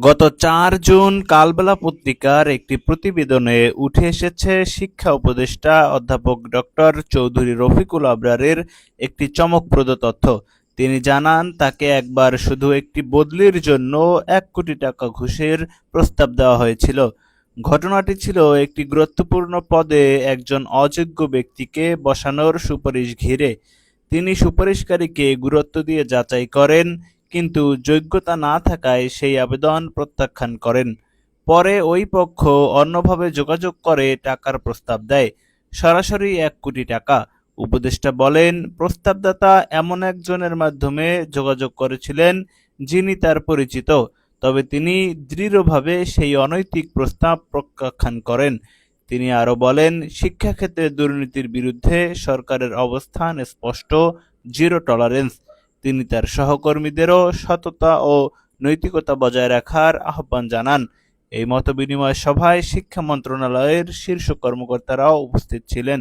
গত চার জুন কালবেলা পত্রিকার একটি প্রতিবেদনে উঠে এসেছে শিক্ষা উপদেষ্টা অধ্যাপক ডক্টর চৌধুরী রফিকুল আবরারের একটি চমকপ্রদ তথ্য। তিনি জানান, তাকে একবার শুধু একটি বদলির জন্য এক কোটি টাকা ঘুষের প্রস্তাব দেওয়া হয়েছিল। ঘটনাটি ছিল একটি গুরুত্বপূর্ণ পদে একজন অযোগ্য ব্যক্তিকে বসানোর সুপারিশ ঘিরে। তিনি সুপারিশকারীকে গুরুত্ব দিয়ে যাচাই করেন কিন্তু যোগ্যতা না থাকায় সেই আবেদন প্রত্যাখ্যান করেন। পরে ওই পক্ষ অন্যভাবে যোগাযোগ করে টাকার প্রস্তাব দেয়। সরাসরি এক কোটি টাকা। উপদেষ্টা বলেন, প্রস্তাবদাতা এমন একজনের মাধ্যমে যোগাযোগ করেছিলেন যিনি তার পরিচিত, তবে তিনি দৃঢ়ভাবে সেই অনৈতিক প্রস্তাব প্রত্যাখ্যান করেন। তিনি আরও বলেন, শিক্ষাক্ষেত্রে দুর্নীতির বিরুদ্ধে সরকারের অবস্থান স্পষ্ট, জিরো টলারেন্স। তিনি তার সহকর্মীদেরও সততা ও নৈতিকতা বজায় রাখার আহ্বান জানান। এই মতবিনিময় সভায় শিক্ষা মন্ত্রণালয়ের শীর্ষ কর্মকর্তারাও উপস্থিত ছিলেন।